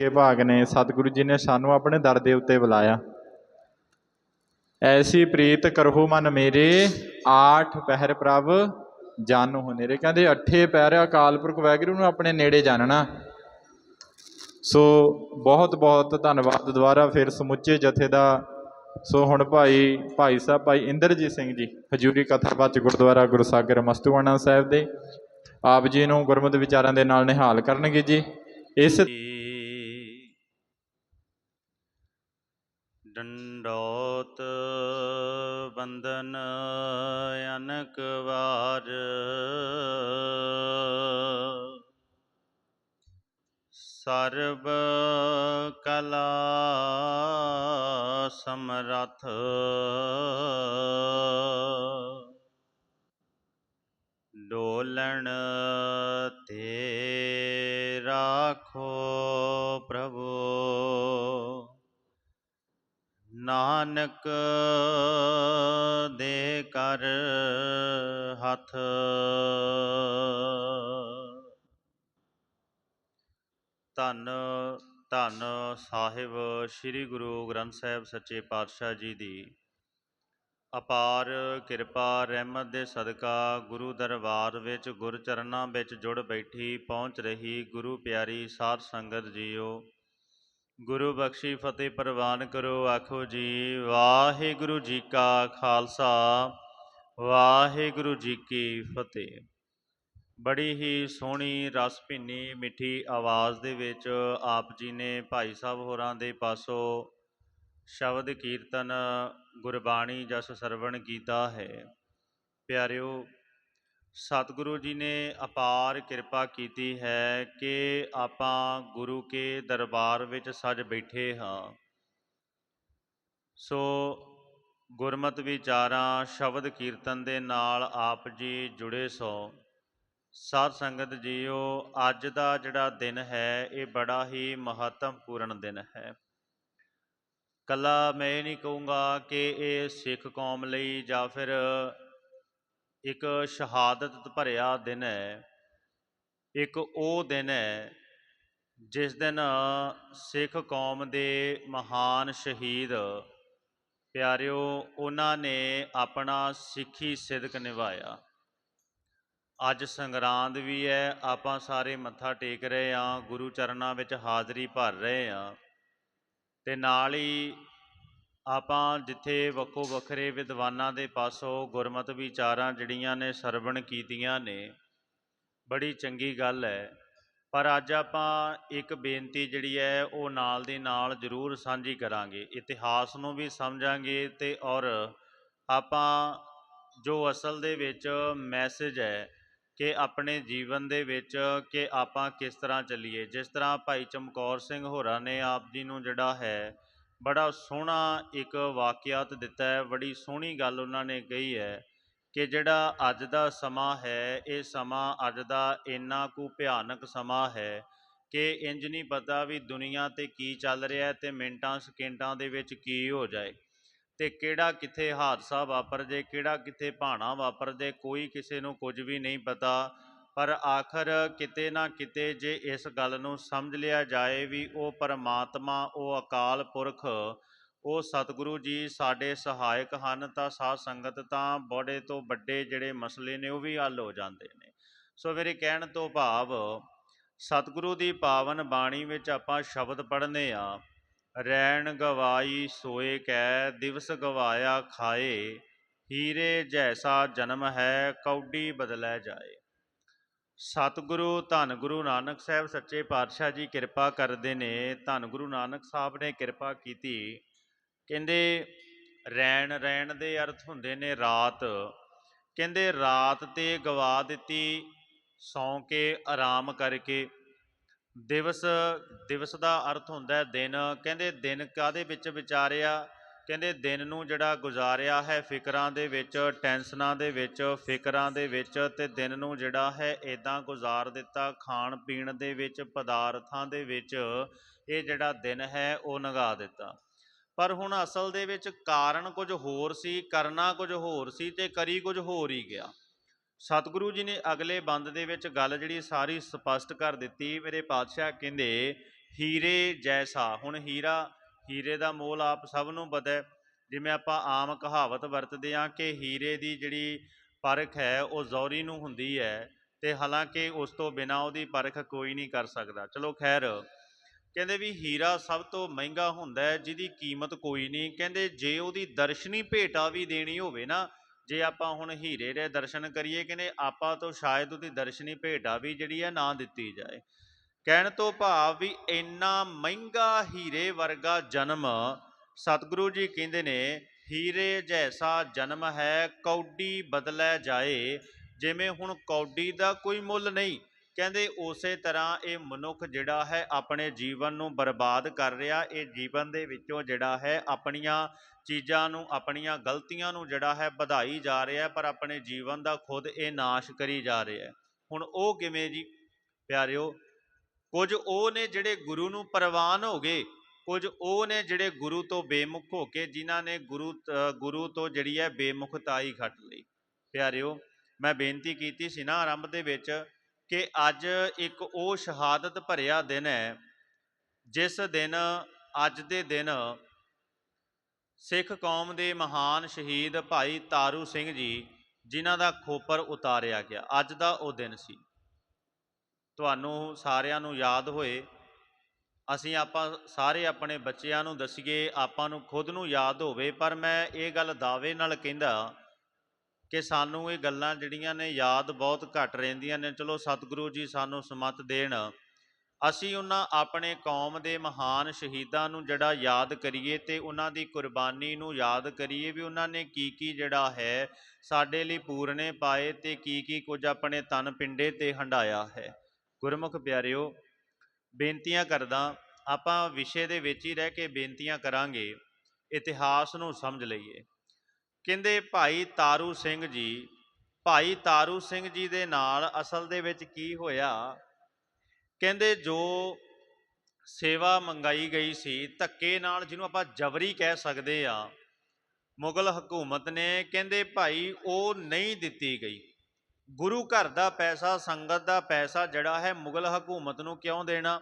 ਕੇ ਭਾਗ ਨੇ, ਸਤਿਗੁਰੂ ਜੀ ਨੇ ਸਾਨੂੰ ਆਪਣੇ ਦਰ ਦੇ ਉੱਤੇ ਬੁਲਾਇਆ। ਐਸੀ ਪ੍ਰੀਤ ਕਰਹੁ ਮਨ ਮੇਰੇ, ਆਠ ਪਹਿਰ ਪ੍ਰਭ ਜਾਨੁ ਹਨੇਰੇ ਕਹਿੰਦੇ, ਅੱਠੇ ਪਹਿਰ ਅਕਾਲ ਪੁਰਖ ਵਾਹਿਗੁਰੂ ਨੂੰ ਆਪਣੇ ਨੇੜੇ ਜਾਣਨਾ ਸੋ ਬਹੁਤ ਬਹੁਤ ਧੰਨਵਾਦ ਦੁਬਾਰਾ ਫਿਰ ਸਮੁੱਚੇ ਜਥੇ ਦਾ। ਸੋ ਹੁਣ ਭਾਈ ਭਾਈ ਸਾਹਿਬ, ਭਾਈ ਇੰਦਰਜੀਤ ਸਿੰਘ ਜੀ, ਹਜੂਰੀ ਕਥਾਵਾਚ ਗੁਰਦੁਆਰਾ ਗੁਰਸਾਗਰ ਮਸਤੂਆਣਾ ਸਾਹਿਬ ਦੇ। ਆਪ ਜੀ ਨੂੰ ਗੁਰਮਤਿ ਵਿਚਾਰਾਂ ਦੇ ਨਾਲ ਨਿਹਾਲ ਕਰਨਗੇ ਜੀ। ਇਸ ਡੰਡੋਤ ਬੰਦਨ ਅਨਕ ਵਾਰ। ਸਰਬ ਕਲਾ ਸਮਰਥ। ਡੋਲਣ ਤੇ ਰਾਖੋ ਪ੍ਰਭੂ। ਨਾਨਕ ਦੇ ਕਰ ਹੱਥ। ਧੰਨ ਧੰਨ ਸਾਹਿਬ ਸ੍ਰੀ ਗੁਰੂ ਗ੍ਰੰਥ ਸਾਹਿਬ ਸੱਚੇ ਪਾਤਸ਼ਾਹ ਜੀ ਦੀ। ਅਪਾਰ ਕਿਰਪਾ, ਰਹਿਮਤ ਦੇ ਸਦਕਾ ਗੁਰੂ ਦਰਬਾਰ ਵਿੱਚ ਗੁਰ ਚਰਨਾਂ ਵਿੱਚ ਜੁੜ ਬੈਠੀ ਪਹੁੰਚ ਰਹੀ ਗੁਰੂ ਪਿਆਰੀ ਸਾਧ ਸੰਗਤ ਜੀਓ। ਗੁਰੂ ਬਖਸ਼ੀ ਫਤਿਹ ਪ੍ਰਵਾਨ ਕਰੋ, ਆਖੋ ਜੀ, ਵਾਹਿਗੁਰੂ ਜੀ ਕਾ ਖਾਲਸਾ, ਵਾਹਿਗੁਰੂ ਜੀ ਕੀ ਫਤਿਹ। ਬੜੀ ਹੀ ਸੋਹਣੀ, ਰਸ ਭਿੰਨੀ, ਮਿੱਠੀ ਆਵਾਜ਼ ਦੇ ਵਿੱਚ ਆਪ ਜੀ ਨੇ ਭਾਈ ਸਾਹਿਬ ਹੋਰਾਂ ਦੇ ਪਾਸੋਂ ਸ਼ਬਦ ਕੀਰਤਨ ਗੁਰਬਾਣੀ ਜਸ ਸਰਵਣ ਕੀਤਾ ਹੈ। ਪਿਆਰਿਓ ਸਤਿਗੁਰੂ ਜੀ ਨੇ ਅਪਾਰ ਕਿਰਪਾ ਕੀਤੀ ਹੈ ਕਿ ਆਪਾਂ ਗੁਰੂ ਕੇ ਦਰਬਾਰ ਵਿੱਚ ਸੱਜ ਬੈਠੇ ਹਾਂ। ਸੋ ਗੁਰਮਤ ਵਿਚਾਰਾਂ, ਸ਼ਬਦ ਕੀਰਤਨ ਦੇ ਨਾਲ ਆਪ ਜੀ ਜੁੜੇ ਸੋ। ਸਾਧ ਸੰਗਤ ਜੀਓ, ਅੱਜ ਦਾ ਜਿਹੜਾ ਦਿਨ ਹੈ, ਇਹ ਬੜਾ ਹੀ ਮਹੱਤਵਪੂਰਨ ਦਿਨ ਹੈ। ਕੱਲਾ ਮੈਂ ਇਹ ਨਹੀਂ ਕਹੂੰਗਾ ਕਿ ਇਹ ਸਿੱਖ ਕੌਮ ਲਈ ਜਾਂ ਫਿਰ ਇੱਕ ਸ਼ਹਾਦਤ ਭਰਿਆ ਦਿਨ ਹੈ, ਇੱਕ ਉਹ ਦਿਨ ਹੈ ਜਿਸ ਦਿਨ ਸਿੱਖ ਕੌਮ ਦੇ ਮਹਾਨ ਸ਼ਹੀਦ ਪਿਆਰਿਓ, ਉਹਨਾਂ ਨੇ ਆਪਣਾ ਸਿੱਖੀ ਸਿਦਕ ਨਿਭਾਇਆ। ਅੱਜ ਸੰਗਰਾਂਦ ਵੀ ਹੈ, ਆਪਾਂ ਸਾਰੇ ਮੱਥਾ ਟੇਕ ਰਹੇ ਹਾਂ, ਗੁਰੂ ਚਰਨਾਂ ਵਿੱਚ ਹਾਜ਼ਰੀ ਭਰ ਰਹੇ ਹਾਂ ਤੇ ਨਾਲ ਹੀ ਆਪਾਂ ਜਿੱਥੇ ਵੱਖੋ ਵੱਖਰੇ ਵਿਦਵਾਨਾਂ ਦੇ ਪਾਸੋਂ ਗੁਰਮਤਿ ਵਿਚਾਰਾਂ ਜਿਹੜੀਆਂ ਨੇ ਸਰਵਣ ਕੀਤੀਆਂ ਨੇ, ਬੜੀ ਚੰਗੀ ਗੱਲ ਹੈ। ਪਰ ਅੱਜ ਆਪਾਂ ਇੱਕ ਬੇਨਤੀ ਜਿਹੜੀ ਹੈ, ਉਹ ਨਾਲ ਦੀ ਨਾਲ ਜ਼ਰੂਰ ਸਾਂਝੀ ਕਰਾਂਗੇ। ਇਤਿਹਾਸ ਨੂੰ ਵੀ ਸਮਝਾਂਗੇ ਤੇ ਔਰ ਆਪਾਂ ਜੋ ਅਸਲ ਦੇ ਵਿੱਚ ਮੈਸੇਜ ਹੈ ਕਿ ਆਪਣੇ ਜੀਵਨ ਦੇ ਵਿੱਚ ਕਿ ਆਪਾਂ ਕਿਸ ਤਰ੍ਹਾਂ ਚੱਲੀਏ। ਜਿਸ ਤਰ੍ਹਾਂ ਭਾਈ ਚਮਕੌਰ ਸਿੰਘ ਹੋਰਾਂ ਨੇ ਆਪ ਜੀ ਨੂੰ ਜਿਹੜਾ ਹੈ ਬੜਾ ਸੋਹਣਾ ਇੱਕ ਵਾਕਿਆਤ ਦਿੱਤਾ ਹੈ, ਬੜੀ ਸੋਹਣੀ ਗੱਲ ਉਹਨਾਂ ਨੇ ਕਹੀ ਹੈ ਕਿ ਜਿਹੜਾ ਅੱਜ ਦਾ ਸਮਾਂ ਹੈ, ਇਹ ਸਮਾਂ ਅੱਜ ਦਾ ਇੰਨਾ ਕੁ ਭਿਆਨਕ ਸਮਾਂ ਹੈ ਕਿ ਇੰਜ ਨਹੀਂ ਪਤਾ ਵੀ ਦੁਨੀਆ ਤੇ ਕੀ ਚੱਲ ਰਿਹਾ ਹੈ ਤੇ ਮਿੰਟਾਂ, ਸਕਿੰਟਾਂ ਦੇ ਵਿੱਚ ਕੀ ਹੋ ਜਾਏ ਤੇ ਕਿਹੜਾ ਕਿੱਥੇ ਹਾਦਸਾ ਵਾਪਰ ਜੇ, ਕਿਹੜਾ ਕਿੱਥੇ ਭਾਣਾ ਵਾਪਰ ਜੇ, ਕੋਈ ਕਿਸੇ ਨੂੰ ਕੁਝ ਵੀ ਨਹੀਂ ਪਤਾ ਪਰ ਆਖਰ ਕਿਤੇ ਨਾ ਕਿਤੇ ਜੇ ਇਸ ਗੱਲ ਨੂੰ ਸਮਝ ਲਿਆ ਜਾਏ ਵੀ ਉਹ ਪਰਮਾਤਮਾ, ਉਹ ਅਕਾਲ ਪੁਰਖ, ਉਹ ਸਤਿਗੁਰੂ ਜੀ ਸਾਡੇ ਸਹਾਇਕ ਹਨ ਤਾਂ ਸਾਧ ਸੰਗਤ ਤਾਂ ਬੜੇ ਤੋਂ ਵੱਡੇ ਜਿਹੜੇ ਮਸਲੇ ਨੇ ਉਹ ਵੀ ਹੱਲ ਹੋ ਜਾਂਦੇ ਨੇ। ਸੋ ਮੇਰੇ ਕਹਿਣ ਤੋਂ ਭਾਵ ਸਤਿਗੁਰੂ ਦੀ ਪਾਵਨ ਬਾਣੀ ਵਿੱਚ ਆਪਾਂ ਸ਼ਬਦ ਪੜ੍ਹਨੇ ਆ, ਰੈਣ ਗਵਾਈ ਸੋਏ ਕੈ, ਦਿਵਸ ਗਵਾਇਆ ਖਾਏ, ਹੀਰੇ ਜੈਸਾ ਜਨਮ ਹੈ ਕੌਡੀ ਬਦਲੈ ਜਾਏ। ਸਤਿਗੁਰੂ, ਧੰਨ ਗੁਰੂ ਨਾਨਕ ਸਾਹਿਬ ਸੱਚੇ ਪਾਤਸ਼ਾਹ ਜੀ ਕਿਰਪਾ ਕਰਦੇ ਨੇ। ਧੰਨ ਗੁਰੂ ਨਾਨਕ ਸਾਹਿਬ ਨੇ ਕਿਰਪਾ ਕੀਤੀ। ਕਹਿੰਦੇ, ਰੈਣ ਰੈਣ ਦੇ ਅਰਥ ਹੁੰਦੇ ਨੇ ਰਾਤ। ਕਹਿੰਦੇ, ਰਾਤ ਤੇ ਗਵਾ ਦਿੱਤੀ, ਸੌਂ ਕੇ, ਆਰਾਮ ਕਰਕੇ। ਦਿਵਸ ਦਿਵਸ ਦਾ ਅਰਥ ਹੁੰਦਾ ਦਿਨ। ਕਹਿੰਦੇ, ਦਿਨ ਕਾਦੇ ਵਿੱਚ ਵਿਚਾਰਿਆ? ਕਹਿੰਦੇ ਦਿਨ ਨੂੰ ਜਿਹੜਾ ਗੁਜ਼ਾਰਿਆ ਹੈ ਫਿਕਰਾਂ ਦੇ ਵਿੱਚ, ਟੈਨਸ਼ਨਾਂ ਦੇ ਵਿੱਚ, ਫਿਕਰਾਂ ਦੇ ਵਿੱਚ ਤੇ ਦਿਨ ਨੂੰ ਜਿਹੜਾ ਹੈ ਇਦਾਂ ਗੁਜ਼ਾਰ ਦਿੱਤਾ ਖਾਣ ਪੀਣ ਦੇ ਵਿੱਚ, ਪਦਾਰਥਾਂ ਦੇ ਵਿੱਚ, ਇਹ ਜਿਹੜਾ ਦਿਨ ਹੈ ਉਹ ਲੰਘਾ ਦਿੱਤਾ। ਪਰ ਹੁਣ ਅਸਲ ਦੇ ਵਿੱਚ ਕਾਰਨ ਕੁਝ ਹੋਰ ਸੀ, ਕਰਨਾ ਕੁਝ ਹੋਰ ਸੀ ਤੇ ਕਰੀ ਕੁਝ ਹੋਰ ਹੀ ਗਿਆ। ਸਤਿਗੁਰੂ ਜੀ ਨੇ ਅਗਲੇ ਬੰਦ ਦੇ ਵਿੱਚ ਗੱਲ ਜਿਹੜੀ ਸਾਰੀ ਸਪਸ਼ਟ ਕਰ ਦਿੱਤੀ। ਮੇਰੇ ਪਾਤਸ਼ਾਹ ਕਹਿੰਦੇ, ਹੀਰੇ ਜੈਸਾ। ਹੁਣ ਹੀਰਾ ਹੀਰੇ ਦਾ ਮੋਲ ਆਪ ਸਭ ਨੂੰ ਪਤਾ ਹੈ। ਜਿਵੇਂ ਆਪਾਂ ਆਮ ਕਹਾਵਤ ਵਰਤਦੇ ਹਾਂ ਕਿ ਹੀਰੇ ਦੀ ਜਿਹੜੀ ਪਰਖ ਹੈ, ਉਹ ਜ਼ੌਰੀ ਨੂੰ ਹੁੰਦੀ ਹੈ ਤੇ ਹਾਲਾਂਕਿ ਉਸ ਤੋਂ ਬਿਨਾ ਉਹਦੀ ਪਰਖ ਕੋਈ ਨਹੀਂ ਕਰ ਸਕਦਾ। ਚਲੋ ਖੈਰ, ਕਹਿੰਦੇ ਵੀ ਹੀਰਾ ਸਭ ਤੋਂ ਮਹਿੰਗਾ ਹੁੰਦਾ ਹੈ, ਜਿਹਦੀ ਕੀਮਤ ਕੋਈ ਨਹੀਂ। ਕਹਿੰਦੇ ਜੇ ਉਹਦੀ ਦਰਸ਼ਨੀ ਭੇਟਾ ਵੀ ਦੇਣੀ ਹੋਵੇ ਨਾ, ਜੇ ਆਪਾਂ ਹੁਣ ਹੀਰੇ ਦੇ ਦਰਸ਼ਨ ਕਰੀਏ, ਕਹਿੰਦੇ ਆਪਾਂ ਤੋਂ ਸ਼ਾਇਦ ਉਹਦੀ ਦਰਸ਼ਨੀ ਭੇਟਾ ਵੀ ਜਿਹੜੀ ਹੈ ਨਾ ਦਿੱਤੀ ਜਾਏ। ਕਹਿਣ ਤੋਂ ਭਾਵ ਵੀ ਇੰਨਾ ਮਹਿੰਗਾ ਹੀਰੇ ਵਰਗਾ ਜਨਮ ਸਤਿਗੁਰੂ ਜੀ ਕਹਿੰਦੇ ਨੇ, ਹੀਰੇ ਜੈਸਾ ਜਨਮ ਹੈ, ਕੌਡੀ ਬਦਲੇ ਜਾਏ। ਜਿਵੇਂ ਹੁਣ ਕੌਡੀ ਦਾ ਕੋਈ ਮੁੱਲ ਨਹੀਂ, ਕਹਿੰਦੇ ਉਸੇ ਤਰ੍ਹਾਂ ਇਹ ਮਨੁੱਖ ਜਿਹੜਾ ਹੈ ਆਪਣੇ ਜੀਵਨ ਨੂੰ ਬਰਬਾਦ ਕਰ ਰਿਹਾ, ਇਹ ਜੀਵਨ ਦੇ ਵਿੱਚੋਂ ਜਿਹੜਾ ਹੈ ਆਪਣੀਆਂ ਚੀਜ਼ਾਂ ਨੂੰ, ਆਪਣੀਆਂ ਗਲਤੀਆਂ ਨੂੰ ਜਿਹੜਾ ਹੈ ਵਧਾਈ ਜਾ ਰਿਹਾ, ਪਰ ਆਪਣੇ ਜੀਵਨ ਦਾ ਖੁਦ ਇਹ ਨਾਸ਼ ਕਰੀ ਜਾ ਰਿਹਾ। ਹੁਣ ਉਹ ਕਿਵੇਂ ਜੀ? ਪਿਆਰਿਓ ਕੁਝ ਉਹ ਨੇ ਜਿਹੜੇ ਗੁਰੂ ਨੂੰ ਪ੍ਰਵਾਨ ਹੋ ਗਏ, ਕੁਝ ਉਹ ਨੇ ਜਿਹੜੇ ਗੁਰੂ ਤੋਂ ਬੇਮੁਖ ਹੋ ਕੇ, ਜਿਨ੍ਹਾਂ ਨੇ ਗੁਰੂ ਗੁਰੂ ਤੋਂ ਜਿਹੜੀ ਹੈ ਬੇਮੁਖਤਾਈ ਖੱਟ ਲਈ। ਪਿਆਰਿਓ, ਮੈਂ ਬੇਨਤੀ ਕੀਤੀ ਸੀ ਨਾ ਆਰੰਭ ਦੇ ਵਿੱਚ ਕਿ ਅੱਜ ਇੱਕ ਉਹ ਸ਼ਹਾਦਤ ਭਰਿਆ ਦਿਨ ਹੈ, ਜਿਸ ਦਿਨ, ਅੱਜ ਦੇ ਦਿਨ ਸਿੱਖ ਕੌਮ ਦੇ ਮਹਾਨ ਸ਼ਹੀਦ ਭਾਈ ਤਾਰੂ ਸਿੰਘ ਜੀ, ਜਿਨ੍ਹਾਂ ਦਾ ਖੋਪਰ ਉਤਾਰਿਆ ਗਿਆ। ਅੱਜ ਦਾ ਉਹ ਦਿਨ ਸੀ। ਤੁਹਾਨੂੰ ਸਾਰਿਆਂ ਨੂੰ ਯਾਦ ਹੋਏ, ਅਸੀਂ ਆਪਾਂ ਸਾਰੇ ਆਪਣੇ ਬੱਚਿਆਂ ਨੂੰ ਦਸੀਏ, ਆਪਾਂ ਨੂੰ ਖੁਦ ਨੂੰ ਯਾਦ ਹੋਵੇ, ਪਰ ਮੈਂ ਇਹ ਗੱਲ ਦਾਅਵੇ ਨਾਲ ਕਹਿੰਦਾ ਕਿ ਸਾਨੂੰ ਇਹ ਗੱਲਾਂ ਜਿਹੜੀਆਂ ਨੇ ਯਾਦ ਬਹੁਤ ਘੱਟ ਰਹਿੰਦੀਆਂ ਨੇ। ਚਲੋ ਸਤਿਗੁਰੂ ਜੀ ਸਾਨੂੰ ਸਮਤ ਦੇਣ। ਅਸੀਂ ਉਹਨਾਂ ਆਪਣੇ ਕੌਮ ਦੇ ਮਹਾਨ ਸ਼ਹੀਦਾਂ ਨੂੰ ਜਿਹੜਾ ਯਾਦ ਕਰੀਏ ਤੇ ਉਹਨਾਂ ਦੀ ਕੁਰਬਾਨੀ ਨੂੰ ਯਾਦ ਕਰੀਏ ਵੀ ਉਹਨਾਂ ਨੇ ਕੀ ਕੀ ਜਿਹੜਾ ਹੈ, ਸਾਡੇ ਲਈ ਪੂਰਨੇ ਪਾਏ ਤੇ ਕੀ ਕੀ ਕੁਝ ਆਪਣੇ ਤਨ ਪਿੰਡੇ ਤੇ ਹੰਡਾਇਆ ਹੈ। ਗੁਰਮੁਖ ਪਿਆਰਿਓ, ਬੇਨਤੀਆਂ ਕਰਦਾ ਆਪਾਂ ਵਿਸ਼ੇ ਦੇ ਵਿੱਚ ਹੀ ਰਹਿ ਕੇ ਬੇਨਤੀਆਂ ਕਰਾਂਗੇ, ਇਤਿਹਾਸ ਨੂੰ ਸਮਝ ਲਈਏ। ਕਹਿੰਦੇ ਭਾਈ ਤਾਰੂ ਸਿੰਘ ਜੀ, ਭਾਈ ਤਾਰੂ ਸਿੰਘ ਜੀ ਦੇ ਨਾਲ ਅਸਲ ਦੇ ਵਿੱਚ ਕੀ ਹੋਇਆ? ਕਹਿੰਦੇ ਜੋ ਸੇਵਾ ਮੰਗਾਈ ਗਈ ਸੀ, ਧੱਕੇ ਨਾਲ ਜਿਹਨੂੰ ਆਪਾਂ ਜਬਰੀ ਕਹਿ ਸਕਦੇ ਆ ਮੁਗਲ ਹਕੂਮਤ ਨੇ, ਕਹਿੰਦੇ ਭਾਈ ਉਹ ਨਹੀਂ ਦਿੱਤੀ ਗਈ। ਗੁਰੂ ਘਰ ਦਾ ਪੈਸਾ, ਸੰਗਤ ਦਾ ਪੈਸਾ ਜਿਹੜਾ ਹੈ ਮੁਗਲ ਹਕੂਮਤ ਨੂੰ ਕਿਉਂ ਦੇਣਾ?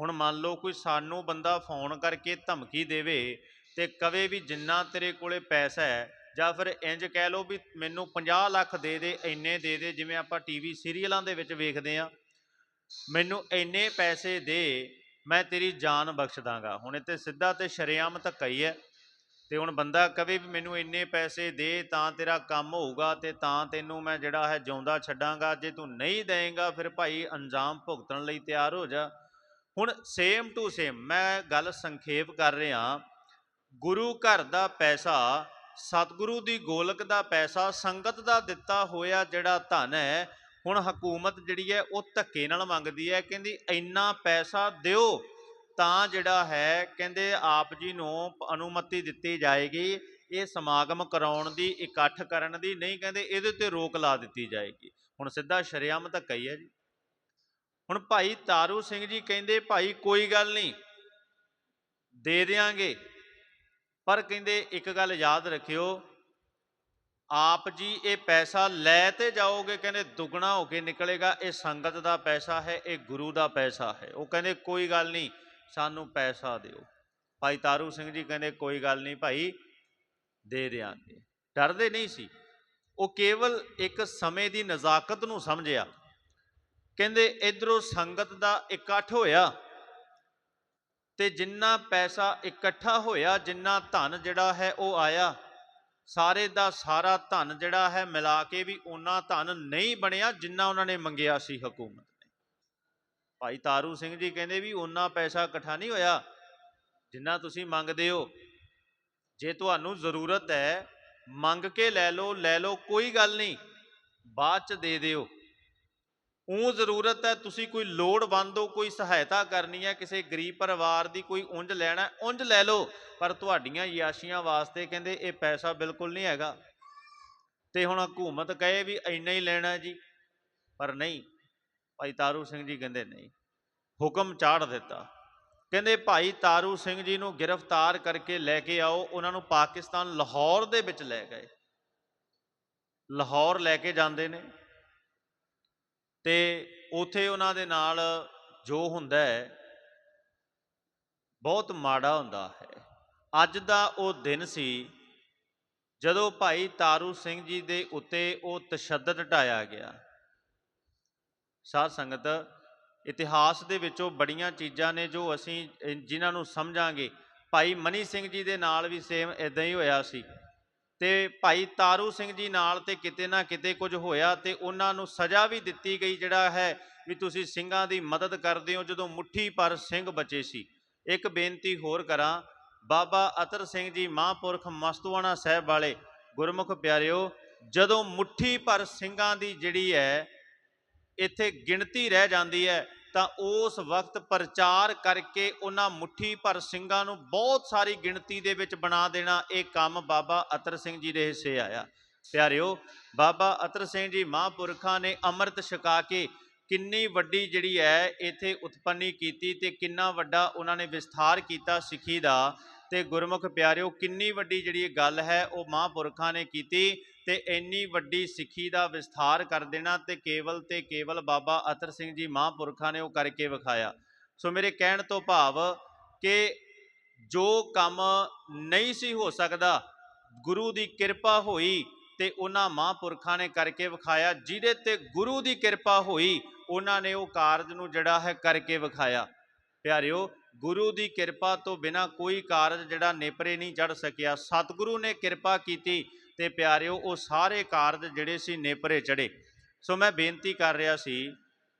ਹੁਣ ਮੰਨ ਲਓ ਕੋਈ ਸਾਨੂੰ ਬੰਦਾ ਫੋਨ ਕਰਕੇ ਧਮਕੀ ਦੇਵੇ ਤੇ ਕਵੇ ਵੀ ਜਿੰਨਾ ਤੇਰੇ ਕੋਲੇ ਪੈਸਾ ਹੈ ਜਾਂ ਫਿਰ ਇੰਜ ਕਹਿ ਲਓ ਵੀ ਮੈਨੂੰ 50 ਲੱਖ ਦੇ ਦੇ, ਇੰਨੇ ਦੇ ਦੇ, ਜਿਵੇਂ ਆਪਾਂ ਟੀਵੀ ਸੀਰੀਅਲਾਂ ਦੇ ਵਿੱਚ ਵੇਖਦੇ ਆ ਮੈਨੂੰ ਇੰਨੇ ਪੈਸੇ ਦੇ, ਮੈਂ ਤੇਰੀ ਜਾਨ ਬਖਸ਼ ਦਾਂਗਾ। ਹੁਣ ਇਹ ਤੇ ਸਿੱਧਾ ਤੇ ਸ਼ਰੇਆਮ ਧੱਕਾ ਹੀ ਹੈ। ਤੇ ਹੁਣ ਬੰਦਾ ਕਵੇ ਵੀ ਮੈਨੂੰ ਇੰਨੇ ਪੈਸੇ ਦੇ ਤਾਂ ਤੇਰਾ ਕੰਮ ਹੋਊਗਾ ਤੇ ਤਾਂ ਤੈਨੂੰ ਮੈਂ ਜਿਹੜਾ ਹੈ ਜਿਉਂਦਾ ਛੱਡਾਂਗਾ, ਜੇ ਤੂੰ ਨਹੀਂ ਦੇਂਗਾ ਫਿਰ ਭਾਈ ਅੰਜਾਮ ਭੁਗਤਣ ਲਈ ਤਿਆਰ ਹੋ ਜਾ। ਹੁਣ ਸੇਮ ਟੂ ਸੇਮ ਮੈਂ ਗੱਲ ਸੰਖੇਪ ਕਰ ਰਿਹਾ। ਗੁਰੂ ਘਰ ਦਾ ਪੈਸਾ, ਸਤਿਗੁਰੂ ਦੀ ਗੋਲਕ ਦਾ ਪੈਸਾ, ਸੰਗਤ ਦਾ ਦਿੱਤਾ ਹੋਇਆ ਜਿਹੜਾ ਧਨ ਹੈ, ਹੁਣ ਹਕੂਮਤ ਜਿਹੜੀ ਹੈ ਉਹ ਧੱਕੇ ਨਾਲ ਮੰਗਦੀ ਹੈ, ਕਹਿੰਦੀ ਇੰਨਾ ਪੈਸਾ ਦਿਓ। ਤਾਂ ਜਿਹੜਾ ਹੈ, ਕਹਿੰਦੇ ਆਪ ਜੀ ਨੂੰ ਅਨੁਮਤੀ ਦਿੱਤੀ ਜਾਏਗੀ। ਇਹ ਸਮਾਗਮ ਕਰਾਉਣ ਦੀ, ਇਕੱਠ ਕਰਨ ਦੀ, ਨਹੀਂ ਕਹਿੰਦੇ ਇਹਦੇ ਤੇ ਰੋਕ ਲਾ ਦਿੱਤੀ ਜਾਏਗੀ। ਹੁਣ ਸਿੱਧਾ ਸ਼ਰੇਆਮ ਧੱਕਾ ਹੀ ਹੈ ਜੀ। ਹੁਣ ਭਾਈ ਤਾਰੂ ਸਿੰਘ ਜੀ ਕਹਿੰਦੇ, ਭਾਈ ਕੋਈ ਗੱਲ ਨਹੀਂ, ਦੇ ਦਿਆਂਗੇ। ਪਰ ਕਹਿੰਦੇ ਇੱਕ ਗੱਲ ਯਾਦ ਰੱਖਿਓ, ਆਪ ਜੀ ਇਹ ਪੈਸਾ ਲੈ ਤੇ ਜਾਓਗੇ, ਕਹਿੰਦੇ ਦੁੱਗਣਾ ਹੋ ਕੇ ਨਿਕਲੇਗਾ। ਇਹ ਸੰਗਤ ਦਾ ਪੈਸਾ ਹੈ, ਇਹ ਗੁਰੂ ਦਾ ਪੈਸਾ ਹੈ। ਉਹ ਕਹਿੰਦੇ, ਕੋਈ ਗੱਲ ਨਹੀਂ ਸਾਨੂੰ ਪੈਸਾ ਦਿਓ। ਭਾਈ ਤਾਰੂ ਸਿੰਘ ਜੀ ਕਹਿੰਦੇ, ਕੋਈ ਗੱਲ ਨਹੀਂ ਭਾਈ, ਦੇ ਦਿਆਂਗੇ। ਡਰਦੇ ਨਹੀਂ ਸੀ। ਉਹ ਕੇਵਲ ਇੱਕ ਸਮੇਂ ਦੀ ਨਜ਼ਾਕਤ ਨੂੰ ਸਮਝਿਆ। ਕਹਿੰਦੇ, ਇਧਰੋਂ ਸੰਗਤ ਦਾ ਇਕੱਠ ਹੋਇਆ ਤੇ ਜਿੰਨਾ ਪੈਸਾ ਇਕੱਠਾ ਹੋਇਆ, ਜਿੰਨਾ ਧਨ ਜਿਹੜਾ ਹੈ ਉਹ ਆਇਆ, ਸਾਰੇ ਦਾ ਸਾਰਾ ਧਨ ਜਿਹੜਾ ਹੈ ਮਿਲਾ ਕੇ ਵੀ ਉਹਨਾਂ ਧਨ ਨਹੀਂ ਬਣਿਆ ਜਿੰਨਾ ਉਹਨਾਂ ਨੇ ਮੰਗਿਆ ਸੀ ਹਕੂਮਤ ਭਾਈ ਤਾਰੂ ਸਿੰਘ ਜੀ ਕਹਿੰਦੇ ਵੀ ਉਹਨਾਂ ਪੈਸਾ ਇਕੱਠਾ ਨਹੀਂ ਹੋਇਆ। ਜਿੰਨਾ ਤੁਸੀਂ ਮੰਗਦੇ ਹੋ, ਜੇ ਤੁਹਾਨੂੰ ਜ਼ਰੂਰਤ ਹੈ, ਮੰਗ ਕੇ ਲੈ ਲਓ ਲੈ ਲਓ, ਕੋਈ ਗੱਲ ਨਹੀਂ, ਬਾਅਦ ਚ ਦੇ ਦਿਓ। ਉਹ ਜ਼ਰੂਰਤ ਹੈ, ਤੁਸੀਂ ਕੋਈ ਲੋੜਵੰਦ ਹੋ, ਕੋਈ ਸਹਾਇਤਾ ਕਰਨੀ ਹੈ, ਕਿਸੇ ਗਰੀਬ ਪਰਿਵਾਰ ਦੀ ਕੋਈ ਉਂਝ ਲੈਣਾ ਉਂਝ ਲੈ ਲਓ, ਪਰ ਤੁਹਾਡੀਆਂ ਯਾਸ਼ੀਆਂ ਵਾਸਤੇ ਕਹਿੰਦੇ ਇਹ ਪੈਸਾ ਬਿਲਕੁਲ ਨਹੀਂ ਹੈਗਾ। ਤੇ ਹੁਣ ਹਕੂਮਤ ਕਹੇ ਵੀ ਇੰਨਾ ਹੀ ਲੈਣਾ ਜੀ, ਪਰ ਨਹੀਂ ਭਾਈ ਤਾਰੂ ਸਿੰਘ ਜੀ ਕਹਿੰਦੇ ਨਹੀਂ। ਹੁਕਮ ਚਾੜ ਦਿੱਤਾ। ਕਹਿੰਦੇ, ਭਾਈ ਤਾਰੂ ਸਿੰਘ ਜੀ ਨੂੰ ਗ੍ਰਿਫਤਾਰ ਕਰਕੇ ਲੈ ਕੇ ਆਓ। ਉਹਨਾਂ ਨੂੰ ਪਾਕਿਸਤਾਨ ਲਾਹੌਰ ਦੇ ਵਿੱਚ ਲੈ ਗਏ। ਲਾਹੌਰ ਲੈ ਕੇ ਜਾਂਦੇ ਨੇ। ਤੇ ਉਥੇ ਉਹਨਾਂ ਦੇ ਨਾਲ ਜੋ ਹੁੰਦਾ ਹੈ, ਬਹੁਤ ਮਾੜਾ ਹੁੰਦਾ ਹੈ। ਅੱਜ ਦਾ ਉਹ ਦਿਨ ਸੀ, ਜਦੋਂ ਭਾਈ ਤਾਰੂ ਸਿੰਘ ਜੀ ਦੇ ਉੱਤੇ ਉਹ ਤਸ਼ੱਦਦ ਢਾਇਆ ਗਿਆ। ਸਾਧ ਸੰਗਤ, ਇਤਿਹਾਸ ਦੇ ਵਿੱਚੋਂ ਬੜੀਆਂ ਚੀਜ਼ਾਂ ਨੇ ਜੋ ਅਸੀਂ ਜਿਨ੍ਹਾਂ ਨੂੰ ਸਮਝਾਂਗੇ। ਭਾਈ ਮਨੀ ਸਿੰਘ ਜੀ ਦੇ ਨਾਲ ਵੀ ਸੇਮ ਇਦਾਂ ਹੀ ਹੋਇਆ ਸੀ। ਤੇ ਭਾਈ ਤਾਰੂ ਸਿੰਘ ਜੀ ਨਾਲ ਤੇ ਕਿਤੇ ਨਾ ਕਿਤੇ ਕੁਝ ਹੋਇਆ ਤੇ ਉਹਨਾਂ ਨੂੰ ਸਜ਼ਾ ਵੀ ਦਿੱਤੀ ਗਈ ਜਿਹੜਾ ਹੈ ਵੀ ਤੁਸੀਂ ਸਿੰਘਾਂ ਦੀ ਮਦਦ ਕਰਦੇ ਹੋ ਜਦੋਂ ਮੁੱਠੀ ਪਰ ਸਿੰਘ ਬਚੇ ਸੀ। ਇੱਕ ਬੇਨਤੀ ਹੋਰ ਕਰਾਂ, ਬਾਬਾ ਅਤਰ ਸਿੰਘ ਜੀ ਮਹਾਂਪੁਰਖ ਮਸਤੂਆਣਾ ਸਾਹਿਬ ਵਾਲੇ, ਗੁਰਮੁਖ ਪਿਆਰਿਓ, ਜਦੋਂ ਮੁੱਠੀ ਪਰ ਸਿੰਘਾਂ ਦੀ ਜਿਹੜੀ ਹੈ ਇੱਥੇ ਗਿਣਤੀ ਰਹਿ ਜਾਂਦੀ ਹੈ, ਤਾਂ ਉਸ ਵਕਤ ਪ੍ਰਚਾਰ ਕਰਕੇ ਉਹਨਾਂ ਮੁੱਠੀ ਭਰ ਸਿੰਘਾਂ ਨੂੰ ਬਹੁਤ ਸਾਰੀ ਗਿਣਤੀ ਦੇ ਵਿੱਚ ਬਣਾ ਦੇਣਾ ਇਹ ਕੰਮ ਬਾਬਾ ਅਤਰ ਸਿੰਘ ਜੀ ਦੇ ਹਿੱਸੇ ਆਇਆ। ਪਿਆਰਿਓ, ਬਾਬਾ ਅਤਰ ਸਿੰਘ ਜੀ ਮਹਾਂਪੁਰਖਾਂ ਨੇ ਅੰਮ੍ਰਿਤ ਛਕਾ ਕੇ ਕਿੰਨੀ ਵੱਡੀ ਜਿਹੜੀ ਹੈ, ਇੱਥੇ ਉਤਪੰਨੀ ਕੀਤੀ ਤੇ ਕਿੰਨਾ ਵੱਡਾ ਉਹਨਾਂ ਨੇ ਵਿਸਥਾਰ ਕੀਤਾ ਸਿੱਖੀ ਦਾ ਤੇ ਗੁਰਮੁਖ ਪਿਆਰਿਓ, ਕਿੰਨੀ ਵੱਡੀ ਜਿਹੜੀ ਗੱਲ ਹੈ, ਉਹ ਮਹਾਂਪੁਰਖਾਂ ਨੇ ਕੀਤੀ ਤੇ ਇੰਨੀ ਵੱਡੀ ਸਿੱਖੀ ਦਾ ਵਿਸਥਾਰ ਕਰ ਦੇਣਾ ਤੇ ਕੇਵਲ ਤੇ ਕੇਵਲ ਬਾਬਾ ਅਤਰ ਸਿੰਘ ਜੀ ਮਹਾਂਪੁਰਖਾਂ ਨੇ ਉਹ ਕਰਕੇ ਵਿਖਾਇਆ। ਸੋ ਮੇਰੇ ਕਹਿਣ ਤੋਂ ਭਾਵ ਕਿ ਜੋ ਕੰਮ ਨਹੀਂ ਸੀ ਹੋ ਸਕਦਾ, ਗੁਰੂ ਦੀ ਕਿਰਪਾ ਹੋਈ ਤੇ ਉਹਨਾਂ ਮਹਾਂਪੁਰਖਾਂ ਨੇ ਕਰਕੇ ਵਿਖਾਇਆ, ਜਿਹਦੇ ਤੇ ਗੁਰੂ ਦੀ ਕਿਰਪਾ ਹੋਈ, ਉਹਨਾਂ ਨੇ ਉਹ ਕਾਰਜ ਨੂੰ ਜਿਹੜਾ ਹੈ ਕਰਕੇ ਵਿਖਾਇਆ। ਪਿਆਰਿਓ ਗੁਰੂ ਦੀ ਕਿਰਪਾ ਤੋਂ ਬਿਨਾ ਕੋਈ ਕਾਰਜ ਜਿਹੜਾ ਨੇਪਰੇ ਨਹੀਂ ਚੜ ਸਕਿਆ। ਸਤਿਗੁਰੂ ਨੇ ਕਿਰਪਾ ਕੀਤੀ ਤੇ ਪਿਆਰਿਓ, ਉਹ ਸਾਰੇ ਕਾਰਜ ਜਿਹੜੇ ਸੀ ਨੇਪਰੇ ਚੜੇ ਸੋ ਮੈਂ ਬੇਨਤੀ ਕਰ ਰਿਹਾ ਸੀ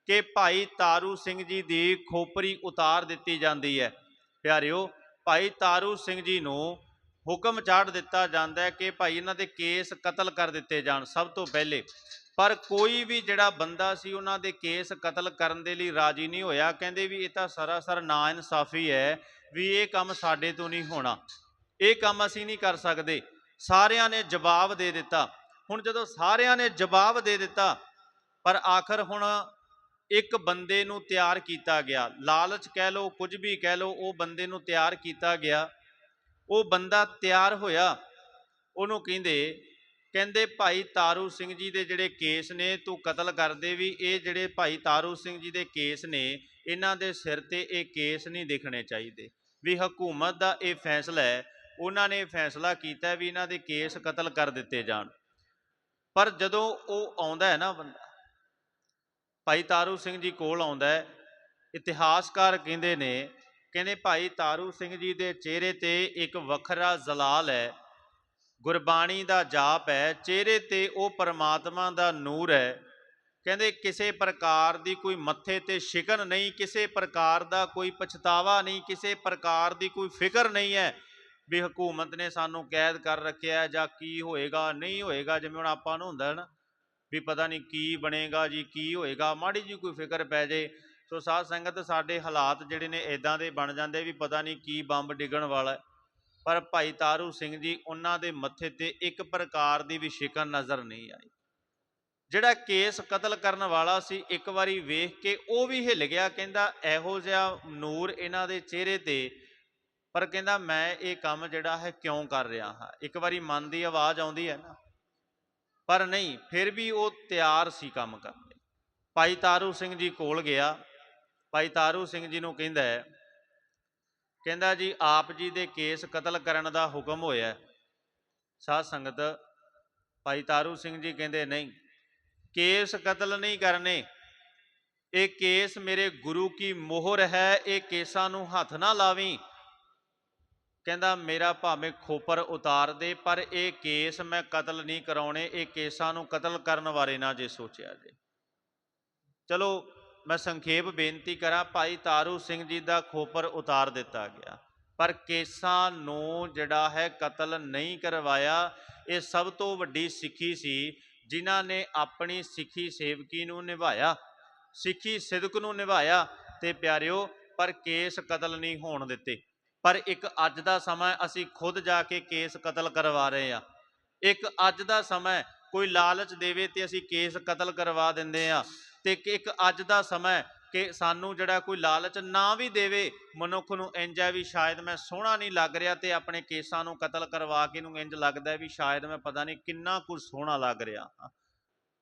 ਕਿ ਭਾਈ ਤਾਰੂ ਸਿੰਘ ਜੀ ਦੀ ਖੋਪਰੀ ਉਤਾਰ ਦਿੱਤੀ ਜਾਂਦੀ ਹੈ। ਪਿਆਰਿਓ, ਭਾਈ ਤਾਰੂ ਸਿੰਘ ਜੀ ਨੂੰ ਹੁਕਮ ਚਾੜ ਦਿੱਤਾ ਜਾਂਦਾ ਹੈ ਕਿ ਭਾਈ ਇਹਨਾਂ ਦੇ ਕੇਸ ਕਤਲ ਕਰ ਦਿੱਤੇ ਜਾਣ ਸਭ ਤੋਂ ਪਹਿਲੇ। ਪਰ ਕੋਈ ਵੀ ਜਿਹੜਾ ਬੰਦਾ ਸੀ ਉਹਨਾਂ ਦੇ ਕੇਸ ਕਤਲ ਕਰਨ ਦੇ ਲਈ ਰਾਜੀ ਨਹੀਂ ਹੋਇਆ। ਕਹਿੰਦੇ ਵੀ ਇਹ ਤਾਂ ਸਰਾਸਰ ਨਾ ਇਨਸਾਫੀ ਹੈ ਵੀ ਇਹ ਕੰਮ ਸਾਡੇ ਤੋਂ ਨਹੀਂ ਹੋਣਾ। ਇਹ ਕੰਮ ਅਸੀਂ ਨਹੀਂ ਕਰ ਸਕਦੇ। ਸਾਰਿਆਂ ਨੇ ਜਵਾਬ ਦੇ ਦਿੱਤਾ। ਹੁਣ ਜਦੋਂ ਸਾਰਿਆਂ ਨੇ ਜਵਾਬ ਦੇ ਦਿੱਤਾ, ਪਰ ਆਖਰ ਹੁਣ ਇੱਕ ਬੰਦੇ ਨੂੰ ਤਿਆਰ ਕੀਤਾ ਗਿਆ। ਲਾਲਚ ਕਹਿ ਲਓ, ਕੁਝ ਵੀ ਕਹਿ ਲਓ, ਉਹ ਬੰਦੇ ਨੂੰ ਤਿਆਰ ਕੀਤਾ ਗਿਆ। ਉਹ ਬੰਦਾ ਤਿਆਰ ਹੋਇਆ। ਉਹਨੂੰ ਕਹਿੰਦੇ ਕਹਿੰਦੇ ਭਾਈ ਤਾਰੂ ਸਿੰਘ ਜੀ ਦੇ ਜਿਹੜੇ ਕੇਸ ਨੇ, ਤੂੰ ਕਤਲ ਕਰਦੇ ਵੀ, ਇਹ ਜਿਹੜੇ ਭਾਈ ਤਾਰੂ ਸਿੰਘ ਜੀ ਦੇ ਕੇਸ ਨੇ, ਇਹਨਾਂ ਦੇ ਸਿਰ ਤੇ ਇਹ ਕੇਸ ਨਹੀਂ ਦਿਖਣੇ ਚਾਹੀਦੇ। ਵੀ ਹਕੂਮਤ ਦਾ ਇਹ ਫੈਸਲਾ ਹੈ, ਉਹਨਾਂ ਨੇ ਫੈਸਲਾ ਕੀਤਾ ਵੀ ਇਹਨਾਂ ਦੇ ਕੇਸ ਕਤਲ ਕਰ ਦਿੱਤੇ ਜਾਣ। ਪਰ ਜਦੋਂ ਉਹ ਆਉਂਦਾ ਹੈ ਨਾ ਬੰਦਾ, ਭਾਈ ਤਾਰੂ ਸਿੰਘ ਜੀ ਕੋਲ ਆਉਂਦਾ ਹੈ, ਇਤਿਹਾਸਕਾਰ ਕਹਿੰਦੇ ਨੇ, ਕਹਿੰਦੇ ਭਾਈ ਤਾਰੂ ਸਿੰਘ ਜੀ ਦੇ ਚਿਹਰੇ ਤੇ ਇੱਕ ਵੱਖਰਾ ਜ਼ਲਾਲ ਹੈ ਗੁਰਬਾਣੀ ਦਾ ਜਾਪ ਹੈ, ਚਿਹਰੇ ਤੇ ਉਹ ਪਰਮਾਤਮਾ ਦਾ ਨੂਰ ਹੈ। ਕਹਿੰਦੇ ਕਿਸੇ ਪ੍ਰਕਾਰ ਦੀ ਕੋਈ ਮੱਥੇ ਤੇ ਸ਼ਿਕਨ ਨਹੀਂ, ਕਿਸੇ ਪ੍ਰਕਾਰ ਦਾ ਕੋਈ ਪਛਤਾਵਾ ਨਹੀਂ, ਕਿਸੇ ਪ੍ਰਕਾਰ ਦੀ ਕੋਈ ਫਿਕਰ ਨਹੀਂ ਹੈ ਵੀ ਹਕੂਮਤ ਨੇ ਸਾਨੂੰ ਕੈਦ ਕਰ ਰੱਖਿਆ ਜਾਂ ਕੀ ਹੋਏਗਾ, ਨਹੀਂ ਹੋਏਗਾ। ਜਿਵੇਂ ਹੁਣ ਆਪਾਂ ਨੂੰ ਹੁੰਦਾ ਨਾ ਵੀ ਪਤਾ ਨਹੀਂ ਕੀ ਬਣੇਗਾ ਜੀ, ਕੀ ਹੋਏਗਾ, ਮਾੜੀ ਜੀ ਕੋਈ ਫਿਕਰ ਪੈ ਜੇ। ਸੋ ਸਾਧ ਸੰਗਤ ਸਾਡੇ ਹਾਲਾਤ ਜਿਹੜੇ ਨੇ ਇਦਾਂ ਦੇ ਬਣ ਜਾਂਦੇ ਵੀ ਪਤਾ ਨਹੀਂ ਕੀ ਬੰਬ ਡਿੱਗਣ ਵਾਲਾ ਪਰ ਭਾਈ ਤਾਰੂ ਸਿੰਘ ਜੀ, ਉਹਨਾਂ ਦੇ ਮੱਥੇ ਤੇ ਇੱਕ ਪ੍ਰਕਾਰ ਦੀ ਵੀ ਸ਼ਿਕਨ ਨਜ਼ਰ ਨਹੀਂ ਆਈ। ਜਿਹੜਾ ਕੇਸ ਕਤਲ ਕਰਨ ਵਾਲਾ ਸੀ, ਇੱਕ ਵਾਰੀ ਵੇਖ ਕੇ ਉਹ ਵੀ ਹਿੱਲ ਗਿਆ, ਕਹਿੰਦਾ ਇਹੋ ਜਿਹਾ ਨੂਰ ਇਹਨਾਂ ਦੇ ਚਿਹਰੇ ਤੇ, ਪਰ ਕਹਿੰਦਾ ਮੈਂ ਇਹ ਕੰਮ ਜਿਹੜਾ ਹੈ ਕਿਉਂ ਕਰ ਰਿਹਾ ਹਾਂ? ਇੱਕ ਵਾਰੀ ਮਨ ਦੀ ਆਵਾਜ਼ ਆਉਂਦੀ ਹੈ ਨਾ। ਪਰ ਨਹੀਂ, ਫਿਰ ਵੀ ਉਹ ਤਿਆਰ ਸੀ ਕੰਮ ਕਰਨ ਲਈ। ਭਾਈ ਤਾਰੂ ਸਿੰਘ ਜੀ ਕੋਲ ਗਿਆ। ਭਾਈ ਤਾਰੂ ਸਿੰਘ ਜੀ ਨੂੰ ਕਹਿੰਦਾ ਹੈ ਕਹਿੰਦਾ ਜੀ, ਆਪ ਜੀ ਦੇ ਕੇਸ ਕਤਲ ਕਰਨ ਦਾ ਹੁਕਮ ਹੋਇਆ ਹੈ। ਸਾਧ ਸੰਗਤ, ਭਾਈ ਤਾਰੂ ਸਿੰਘ ਜੀ ਕਹਿੰਦੇ, ਨਹੀਂ, ਕੇਸ ਕਤਲ ਨਹੀਂ ਕਰਨੇ। ਇਹ ਕੇਸ ਮੇਰੇ ਗੁਰੂ ਕੀ ਮੋਹਰ ਹੈ, ਇਹ ਕੇਸਾਂ ਨੂੰ ਹੱਥ ਨਾ ਲਾਵੀਂ। ਕਹਿੰਦਾ, ਮੇਰਾ ਭਾਵੇਂ ਖੋਪਰ ਉਤਾਰ ਦੇ, ਪਰ ਇਹ ਕੇਸ ਮੈਂ ਕਤਲ ਨਹੀਂ ਕਰਾਉਣੇ, ਇਹ ਕੇਸਾਂ ਨੂੰ ਕਤਲ ਕਰਨ ਬਾਰੇ ਨਾ ਜੇ ਸੋਚਿਆ ਜੇ। ਚਲੋ ਮੈਂ ਸੰਖੇਪ ਬੇਨਤੀ ਕਰਾਂ, ਭਾਈ ਤਾਰੂ ਸਿੰਘ ਜੀ ਦਾ ਖੋਪਰ ਉਤਾਰ ਦਿੱਤਾ ਗਿਆ। ਪਰ ਕੇਸਾਂ ਨੂੰ ਜਿਹੜਾ ਹੈ ਕਤਲ ਨਹੀਂ ਕਰਵਾਇਆ, ਇਹ ਸਭ ਤੋਂ ਵੱਡੀ ਸਿੱਖੀ ਸੀ, ਜਿਨ੍ਹਾਂ ਨੇ ਆਪਣੀ ਸਿੱਖੀ ਸੇਵਕੀ ਨੂੰ ਨਿਭਾਇਆ, ਸਿੱਖੀ ਸਿਦਕ ਨੂੰ ਨਿਭਾਇਆ ਤੇ ਪਿਆਰਿਓ, ਪਰ ਕੇਸ ਕਤਲ ਨਹੀਂ ਹੋਣ ਦਿੱਤੇ। ਪਰ ਇੱਕ ਅੱਜ ਦਾ ਸਮਾਂ, ਅਸੀਂ ਖੁਦ ਜਾ ਕੇ ਕੇਸ ਕਤਲ ਕਰਵਾ ਰਹੇ ਆ ਇੱਕ ਅੱਜ ਦਾ ਸਮਾਂ ਕੋਈ ਲਾਲਚ ਦੇਵੇ ਤੇ ਅਸੀਂ ਕੇਸ ਕਤਲ ਕਰਵਾ ਦਿੰਦੇ ਆ ਤੇ ਇੱਕ- ਅੱਜ ਦਾ ਸਮਾਂ ਕਿ ਸਾਨੂੰ ਜਿਹੜਾ ਕੋਈ ਲਾਲਚ ਨਾ ਵੀ ਦੇਵੇ, ਮਨੁੱਖ ਨੂੰ ਇੰਜ ਹੈ ਵੀ ਸ਼ਾਇਦ ਮੈਂ ਸੋਹਣਾ ਨਹੀਂ ਲੱਗ ਰਿਹਾ ਤੇ ਆਪਣੇ ਕੇਸਾਂ ਨੂੰ ਕਤਲ ਕਰਵਾ ਕੇ ਨੂੰ ਇੰਜ ਲੱਗਦਾ ਵੀ ਸ਼ਾਇਦ ਮੈਂ ਪਤਾ ਨਹੀਂ ਕਿੰਨਾ ਕੁ ਸੋਹਣਾ ਲੱਗ ਰਿਹਾ।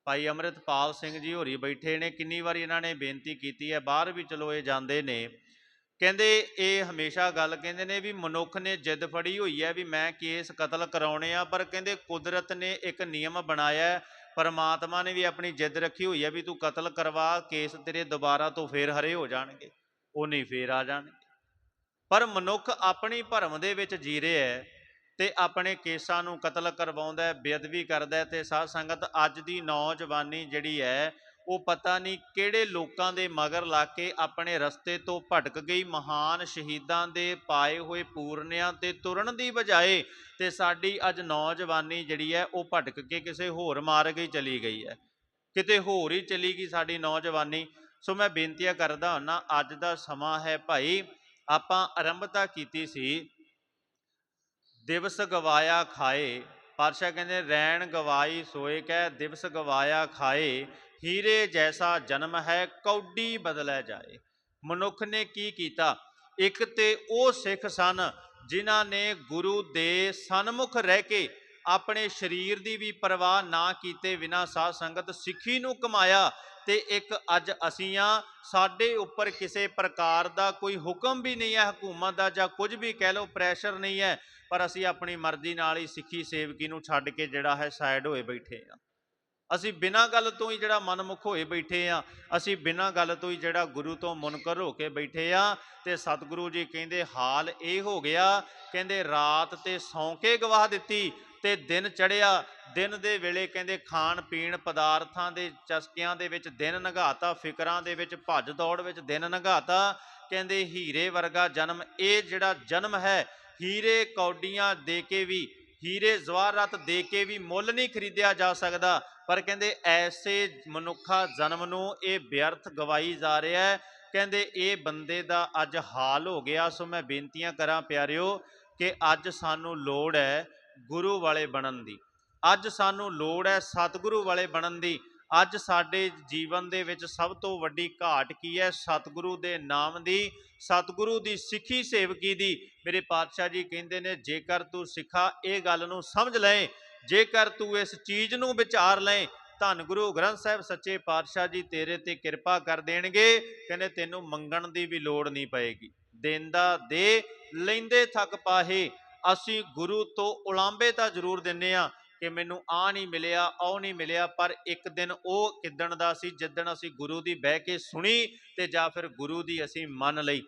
ਭਾਈ ਅੰਮ੍ਰਿਤਪਾਲ ਸਿੰਘ ਜੀ ਹੋਰੀ ਬੈਠੇ ਨੇ, ਕਿੰਨੀ ਵਾਰੀ ਇਹਨਾਂ ਨੇ ਬੇਨਤੀ ਕੀਤੀ ਹੈ, ਬਾਹਰ ਵੀ ਚਲੋ ਇਹ ਜਾਂਦੇ ਨੇ। ਕਹਿੰਦੇ ਇਹ ਹਮੇਸ਼ਾ ਗੱਲ ਕਹਿੰਦੇ ਨੇ ਵੀ ਮਨੁੱਖ ਨੇ ਜਿੱਦ ਫੜੀ ਹੋਈ ਹੈ ਵੀ ਮੈਂ ਕੇਸ ਕਤਲ ਕਰਾਉਣੇ ਆ, ਪਰ ਕਹਿੰਦੇ ਕੁਦਰਤ ਨੇ ਇੱਕ ਨਿਯਮ ਬਣਾਇਆ ਪਰਮਾਤਮਾ ਨੇ ਵੀ ਆਪਣੀ ਜਿੱਦ ਰੱਖੀ ਹੋਈ ਹੈ ਵੀ ਤੂੰ ਕਤਲ ਕਰਵਾ, ਕੇਸ ਤੇਰੇ ਦੁਬਾਰਾ ਤੋਂ ਫੇਰ ਹਰੇ ਹੋ ਜਾਣਗੇ, ਉਹ ਨਹੀਂ ਫੇਰ ਆ ਜਾਣਗੇ। ਪਰ ਮਨੁੱਖ ਆਪਣੀ ਭਰਮ ਦੇ ਵਿੱਚ ਜੀ ਰਿਹਾ ਹੈ ਤੇ ਆਪਣੇ ਕੇਸਾਂ ਨੂੰ ਕਤਲ ਕਰਵਾਉਂਦਾ ਹੈ, ਬੇਅਦਬੀ ਕਰਦਾ ਹੈ ਤੇ ਸਾਧ ਸੰਗਤ ਅੱਜ ਦੀ ਨੌਜਵਾਨੀ ਜਿਹੜੀ ਹੈ ਉਹ ਪਤਾ ਨਹੀਂ ਕਿਹੜੇ ਲੋਕਾਂ ਦੇ ਮਗਰ ਲਾ ਕੇ ਆਪਣੇ ਰਸਤੇ ਤੋਂ ਭਟਕ ਗਈ। ਮਹਾਨ ਸ਼ਹੀਦਾਂ ਦੇ ਪਾਏ ਹੋਏ ਪੂਰਨਿਆਂ ਤੇ ਤੁਰਨ ਦੀ ਬਜਾਏ ਤੇ ਸਾਡੀ ਅੱਜ ਨੌਜਵਾਨੀ ਜਿਹੜੀ ਹੈ ਉਹ ਭਟਕ ਕੇ ਕਿਸੇ ਹੋਰ ਮਾਰਗ ਹੀ ਚਲੀ ਗਈ ਹੈ। ਕਿਤੇ ਹੋਰ ਹੀ ਚਲੀ ਗਈ ਸਾਡੀ ਨੌਜਵਾਨੀ। ਸੋ ਮੈਂ ਬੇਨਤੀਆਂ ਕਰਦਾ ਹੁੰਨਾ, ਅੱਜ ਦਾ ਸਮਾਂ ਹੈ ਭਾਈ, ਆਪਾਂ ਆਰੰਭਤਾ ਕੀਤੀ ਸੀ, ਦਿਵਸ ਗਵਾਇਆ ਖਾਏ। ਪਾਤਸ਼ਾਹ ਕਹਿੰਦੇ ਰੈਣ ਗਵਾਈ ਸੋਏ ਕਹਿ ਦਿਵਸ ਗਵਾਇਆ ਖਾਏ। ਹੀਰੇ ਜੈਸਾ ਜਨਮ ਹੈ, ਕੌਡੀ ਬਦਲਿਆ ਜਾਏ। ਮਨੁੱਖ ਨੇ ਕੀ ਕੀਤਾ? ਇੱਕ ਤੇ ਉਹ ਸਿੱਖ ਸਨ ਜਿਨ੍ਹਾਂ ਨੇ ਗੁਰੂ ਦੇ ਸਨਮੁਖ ਰਹਿ ਕੇ ਆਪਣੇ ਸਰੀਰ ਦੀ ਵੀ ਪਰਵਾਹ ਨਾ ਕੀਤੇ ਬਿਨਾ ਸਾਧ ਸੰਗਤ ਸਿੱਖੀ ਨੂੰ ਕਮਾਇਆ ਤੇ ਇੱਕ ਅੱਜ ਅਸੀਂ ਆ, ਸਾਡੇ ਉੱਪਰ ਕਿਸੇ ਪ੍ਰਕਾਰ ਦਾ ਕੋਈ ਹੁਕਮ ਵੀ ਨਹੀਂ ਹੈ ਹਕੂਮਤ ਦਾ ਜਾਂ ਕੁਝ ਵੀ ਕਹਿ ਲਓ ਪ੍ਰੈਸ਼ਰ ਨਹੀਂ ਹੈ, ਪਰ ਅਸੀਂ ਆਪਣੀ ਮਰਜ਼ੀ ਨਾਲ ਹੀ ਸਿੱਖੀ ਸੇਵਕੀ ਨੂੰ ਛੱਡ ਕੇ ਜਿਹੜਾ ਹੈ ਸਾਈਡ ਹੋਏ ਬੈਠੇ ਆ। ਅਸੀਂ ਬਿਨਾਂ ਗੱਲ ਤੋਂ ਹੀ ਜਿਹੜਾ ਮਨਮੁਖ ਹੋਏ ਬੈਠੇ ਆ, ਅਸੀਂ ਬਿਨਾਂ ਗੱਲ ਤੋਂ ਹੀ ਜਿਹੜਾ ਗੁਰੂ ਤੋਂ ਮੁਨਕਰ ਹੋ ਕੇ ਬੈਠੇ ਆ, ਤੇ ਸਤਿਗੁਰੂ ਜੀ ਕਹਿੰਦੇ, ਹਾਲ ਇਹ ਹੋ ਗਿਆ, ਕਹਿੰਦੇ ਰਾਤ ਤੇ ਸੌਂਕੇ ਗਵਾਹ ਦਿੱਤੀ, ਤੇ ਦਿਨ ਚੜਿਆ ਦਿਨ ਦੇ ਵੇਲੇ ਕਹਿੰਦੇ ਖਾਣ ਪੀਣ ਪਦਾਰਥਾਂ ਦੇ ਚਸਕਿਆਂ ਦੇ ਵਿੱਚ ਦਿਨ ਨਗਾਤਾ ਫਿਕਰਾਂ ਦੇ ਵਿੱਚ ਭੱਜ ਦੌੜ ਵਿੱਚ ਦਿਨ ਨਗਾਤਾ ਕਹਿੰਦੇ ਹੀਰੇ ਵਰਗਾ ਜਨਮ, ਇਹ ਜਿਹੜਾ ਜਨਮ ਹੈ, ਹੀਰੇ ਕੌਡੀਆਂ ਦੇ ਕੇ ਵੀ ਹੀਰੇ ਜ਼ਵਾਰਤ ਦੇ ਕੇ ਵੀ ਮੁੱਲ ਨਹੀਂ ਖਰੀਦਿਆ ਜਾ ਸਕਦਾ। ਪਰ ਕਹਿੰਦੇ ਐਸੇ ਮਨੁੱਖਾ ਜਨਮ ਨੂੰ ਇਹ ਵਿਅਰਥ ਗਵਾਈ ਜਾ ਰਿਹਾ ਹੈ। ਕਹਿੰਦੇ ਇਹ ਬੰਦੇ ਦਾ ਅੱਜ ਹਾਲ ਹੋ ਗਿਆ। ਸੋ ਮੈਂ ਬੇਨਤੀਆਂ ਕਰਾਂ ਪਿਆਰਿਓ ਕਿ ਅੱਜ ਸਾਨੂੰ ਲੋੜ ਹੈ ਗੁਰੂ ਵਾਲੇ ਬਣਨ ਦੀ। ਅੱਜ ਸਾਨੂੰ ਲੋੜ ਹੈ ਸਤਿਗੁਰੂ ਵਾਲੇ ਬਣਨ ਦੀ। ਅੱਜ ਸਾਡੇ ਜੀਵਨ ਦੇ ਵਿੱਚ ਸਭ ਤੋਂ ਵੱਡੀ ਘਾਟ ਕੀ ਹੈ? ਸਤਿਗੁਰੂ ਦੇ ਨਾਮ ਦੀ, ਸਤਿਗੁਰੂ ਦੀ ਸਿੱਖੀ ਸੇਵਕੀ ਦੀ। ਮੇਰੇ ਪਾਤਸ਼ਾਹ ਜੀ ਕਹਿੰਦੇ ਨੇ, ਜੇਕਰ ਤੂੰ ਸਿੱਖਾ, ਇਹ ਗੱਲ ਨੂੰ ਸਮਝ ਲੈ। ਜੇਕਰ ਤੂੰ ਇਸ ਚੀਜ਼ ਨੂੰ ਵਿਚਾਰ ਲੈ, ਧੰਨ ਗੁਰੂ ਗ੍ਰੰਥ ਸਾਹਿਬ ਸੱਚੇ ਪਾਤਸ਼ਾਹ ਜੀ ਤੇਰੇ ਤੇ ਕਿਰਪਾ ਕਰ ਦੇਣਗੇ, ਕਹਿੰਦੇ ਤੈਨੂੰ ਮੰਗਣ ਦੀ ਵੀ ਲੋੜ ਨਹੀਂ ਪਏਗੀ। ਦੇਂਦਾ ਦੇ ਲੈਂਦੇ ਥੱਕ ਪਾਹੇ। ਅਸੀਂ ਗੁਰੂ ਤੋਂ ਉਲਾਂਬੇ ਤਾਂ ਜ਼ਰੂਰ ਦਿੰਨੇ ਆ ਕਿ ਮੈਨੂੰ ਆ ਨਹੀਂ ਮਿਲਿਆ, ਉਹ ਨਹੀਂ ਮਿਲਿਆ, ਪਰ ਇੱਕ ਦਿਨ ਉਹ ਕਿਦਣ ਦਾ ਸੀ, ਜਿੱਦਣ ਅਸੀਂ ਗੁਰੂ ਦੀ ਬਹਿ ਕੇ ਸੁਣੀ ਤੇ ਜਾਂ ਫਿਰ ਗੁਰੂ ਦੀ ਅਸੀਂ ਮੰਨ ਲਈ।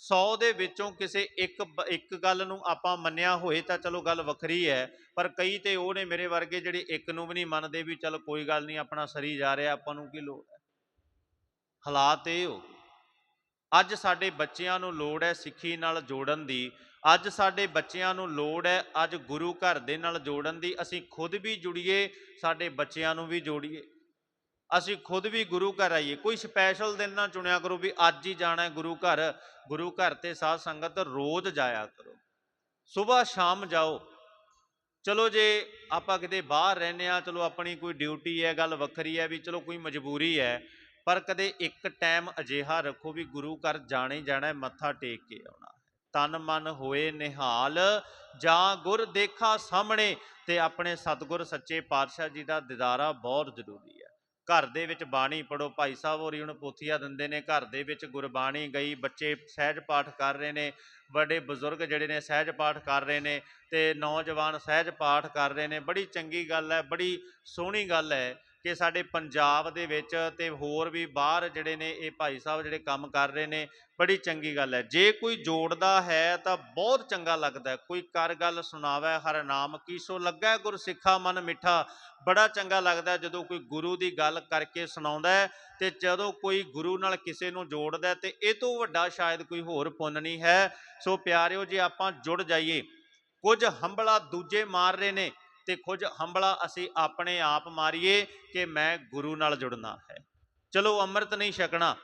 100 ਦੇ ਵਿੱਚੋਂ ਕਿਸੇ ਇੱਕ ਇੱਕ ਗੱਲ ਨੂੰ ਆਪਾਂ ਮੰਨਿਆ ਹੋਏ ਤਾਂ ਚਲੋ ਗੱਲ ਵੱਖਰੀ ਹੈ, ਪਰ ਕਈ ਤੇ ਉਹ ਨੇ ਮੇਰੇ ਵਰਗੇ ਜਿਹੜੇ ਇੱਕ ਨੂੰ ਵੀ ਨਹੀਂ ਮੰਨਦੇ ਵੀ ਚਲ ਕੋਈ ਗੱਲ ਨਹੀਂ, ਆਪਣਾ ਸਰੀ ਜਾ ਰਿਹਾ, ਆਪਾਂ ਨੂੰ ਕੀ ਲੋੜ ਹੈ? ਹਾਲਾਤ ਇਹ ਹੋ ਅੱਜ ਸਾਡੇ ਬੱਚਿਆਂ ਨੂੰ ਲੋੜ ਹੈ ਸਿੱਖੀ ਨਾਲ ਜੋੜਨ ਦੀ ਅੱਜ ਸਾਡੇ ਬੱਚਿਆਂ ਨੂੰ ਲੋੜ ਹੈ ਅੱਜ ਗੁਰੂ ਘਰ ਦੇ ਨਾਲ ਜੋੜਨ ਦੀ, ਅਸੀਂ ਖੁਦ ਵੀ ਜੁੜੀਏ, ਸਾਡੇ ਬੱਚਿਆਂ ਨੂੰ ਵੀ ਜੋੜੀਏ। ਅਸੀਂ ਖੁਦ ਵੀ ਗੁਰੂ ਘਰ ਆਈਏ। ਕੋਈ ਸਪੈਸ਼ਲ ਦਿਨ ਨਾ ਚੁਣਿਆ ਕਰੋ ਵੀ ਅੱਜ ਹੀ ਜਾਣਾ ਹੈ ਗੁਰੂ ਘਰ। ਗੁਰੂ ਘਰ ਤੇ ਸਾਧ ਸੰਗਤ ਰੋਜ਼ ਜਾਇਆ ਕਰੋ। ਸਵੇਰ ਸ਼ਾਮ ਜਾਓ। ਚਲੋ ਜੇ ਆਪਾਂ ਕਿਤੇ ਬਾਹਰ ਰਹਿੰਦੇ ਆ ਚਲੋ ਆਪਣੀ ਕੋਈ ਡਿਊਟੀ ਹੈ, ਗੱਲ ਵੱਖਰੀ ਹੈ ਵੀ ਚਲੋ ਕੋਈ ਮਜਬੂਰੀ ਹੈ, ਪਰ ਕਦੇ ਇੱਕ ਟਾਈਮ ਅਜਿਹਾ ਰੱਖੋ ਵੀ ਗੁਰੂ ਘਰ ਜਾਣਾ ਹੀ ਜਾਣਾ ਮੱਥਾ ਟੇਕ ਕੇ ਆਉਣਾ। ਤਨ ਮਨ ਹੋਏ ਨਿਹਾਲ, ਜਾਂ ਗੁਰ ਦੇਖਾ ਸਾਹਮਣੇ, ਤੇ ਆਪਣੇ ਸਤਿਗੁਰ ਸੱਚੇ ਪਾਤਸ਼ਾਹ ਜੀ ਦਾ ਦਿਦਾਰਾ ਬਹੁਤ ਜ਼ਰੂਰੀ ਹੈ। ਘਰ ਦੇ ਵਿੱਚ ਬਾਣੀ ਪੜੋ ਭਾਈ ਸਾਹਿਬ ਹੋਰੀ ਹੁਣ ਪੋਥੀਆਂ ਦਿੰਦੇ ਨੇ, ਘਰ ਦੇ ਵਿੱਚ ਗੁਰਬਾਣੀ ਗਈ, ਬੱਚੇ ਸਹਿਜ ਪਾਠ ਕਰ ਰਹੇ ਨੇ, ਵੱਡੇ ਬਜ਼ੁਰਗ ਜਿਹੜੇ ਨੇ ਸਹਿਜ ਪਾਠ ਕਰ ਰਹੇ ਨੇ, ਤੇ ਨੌਜਵਾਨ ਸਹਿਜ ਪਾਠ ਕਰ ਰਹੇ ਨੇ, ਬੜੀ ਚੰਗੀ ਗੱਲ ਹੈ, ਬੜੀ ਸੋਹਣੀ ਗੱਲ ਹੈ। ਕਿ ਸਾਡੇ ਪੰਜਾਬ ਦੇ ਵਿੱਚ ਤੇ ਹੋਰ ਵੀ ਬਾਹਰ ਜਿਹੜੇ ਨੇ ਇਹ ਭਾਈ ਸਾਹਿਬ ਜਿਹੜੇ ਕੰਮ ਕਰ ਰਹੇ ਨੇ, ਬੜੀ ਚੰਗੀ ਗੱਲ ਹੈ। ਜੇ ਕੋਈ ਜੋੜਦਾ ਹੈ ਤਾਂ ਬਹੁਤ ਚੰਗਾ ਲੱਗਦਾ ਕੋਈ ਕਰ ਗੱਲ ਸੁਣਾਵੇ, ਹਰ ਨਾਮ ਕੀ ਸੋ ਲੱਗਾ ਗੁਰ ਸਿੱਖਾ ਮਨ ਮਿੱਠਾ। ਬੜਾ ਚੰਗਾ ਲੱਗਦਾ ਜਦੋਂ ਕੋਈ ਗੁਰੂ ਦੀ ਗੱਲ ਕਰਕੇ ਸੁਣਾਉਂਦਾ ਹੈ ਤੇ ਜਦੋਂ ਕੋਈ ਗੁਰੂ ਨਾਲ ਕਿਸੇ ਨੂੰ ਜੋੜਦਾ ਹੈ ਤੇ ਇਹ ਤੋਂ ਵੱਡਾ ਸ਼ਾਇਦ ਕੋਈ ਹੋਰ ਪੁੰਨ ਨਹੀਂ ਹੈ। ਸੋ ਪਿਆਰਿਓ, ਜੇ ਆਪਾਂ ਜੁੜ ਜਾਈਏ, ਕੁਝ ਹੰਬਲਾ ਦੂਜੇ ਮਾਰ ਰਹੇ ਨੇ ਤੇ ਕੁਝ ਹੰਬਲਾ ਅਸੀਂ ਆਪਣੇ ਆਪ ਮਾਰੀਏ ਕਿ ਮੈਂ ਗੁਰੂ ਨਾਲ ਜੁੜਨਾ ਹੈ। ਚਲੋ ਅੰਮ੍ਰਿਤ ਨਹੀਂ ਛਕਣਾ।